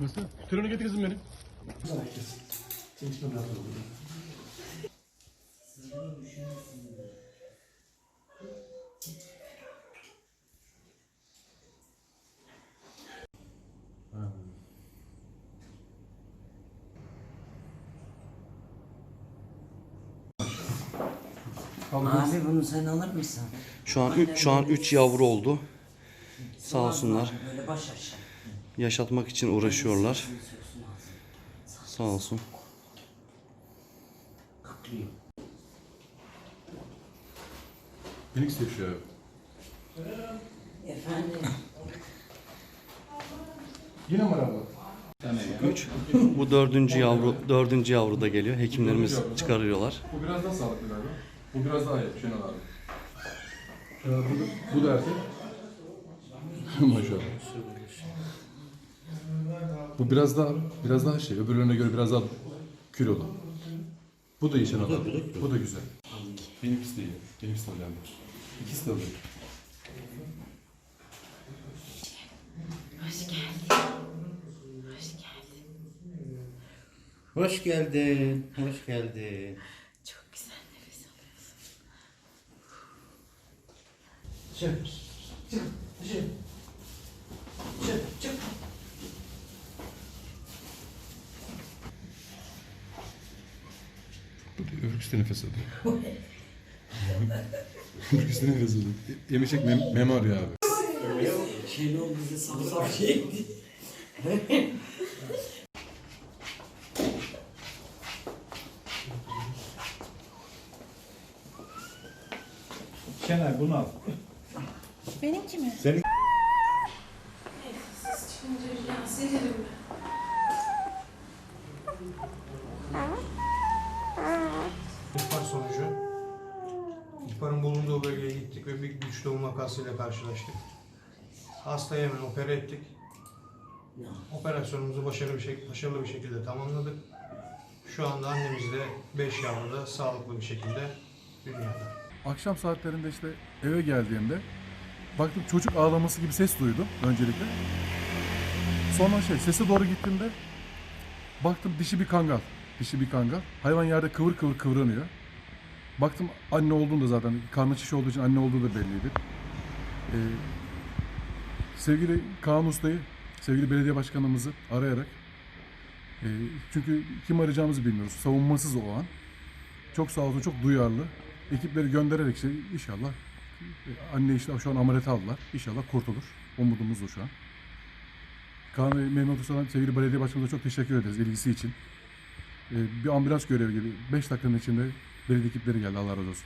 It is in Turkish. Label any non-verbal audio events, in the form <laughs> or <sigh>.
Nasıl? Treni getir kızım beni. Abi bunu sen alır mısın? Şu an üç, şu an 3 yavru oldu. Sağ olsunlar. Böyle baş aşağı. Yaşatmak için uğraşıyorlar. Sağ olsun. Phoenix yaşıyor. Efendim. Yine mi araba? 3. Bu dördüncü yavru dördüncü yavru da geliyor. Hekimlerimiz çıkarıyorlar. Bu biraz daha sağlıklı galiba. Bu biraz daha iyi. Şenol abi. Şenol abi, bu da, bu da erkek. <laughs> Maşallah. Bu biraz daha biraz daha şey, öbürlerine göre biraz daha kilolu. Bu da iyi Şenol abi. Bu da güzel. Phoenix de iyi. Phoenix de önemli. İkisi de öyle. Hoş geldin. Hoş geldin. Çok güzel nefes alıyorsun. Çık. Çık. Çık. Öbürküsü de nefes alıyor. Öbürküsü de nefes alıyor. Yemişek mem meme arıyor abi. Şenol bize saf saf çekti. Şener bunu al. Benimki mi? Senin Siz çıkınca ya silerim İhbar ihbarın bulunduğu bölgeye gittik ve bir güç doğum vakasıyla karşılaştık. Hastayı hemen opere ettik. Operasyonumuzu başarılı bir, şek- başarılı bir şekilde tamamladık. Şu anda annemiz de 5 yavru da sağlıklı bir şekilde dünyada. Akşam saatlerinde işte eve geldiğimde baktım çocuk ağlaması gibi ses duydum öncelikle. Sonra şey sese doğru gittiğimde baktım dişi bir kangal. Dişi bir kangal. Hayvan yerde kıvır kıvır kıvranıyor. Baktım anne olduğunu da zaten karnı şiş olduğu için anne olduğu da belliydi. Ee, sevgili Kaan Usta'yı, sevgili belediye başkanımızı arayarak e, çünkü kim arayacağımızı bilmiyoruz. Savunmasız o an. Çok sağ olsun, çok duyarlı. Ekipleri göndererek işte inşallah e, anne işte şu an ameliyata aldılar. İnşallah kurtulur. Umudumuz o şu an. Kaan ve Mehmet Usta'dan sevgili belediye başkanımıza çok teşekkür ederiz ilgisi için. E, bir ambulans görevi gibi 5 dakikanın içinde belediye ekipleri geldi Allah razı olsun.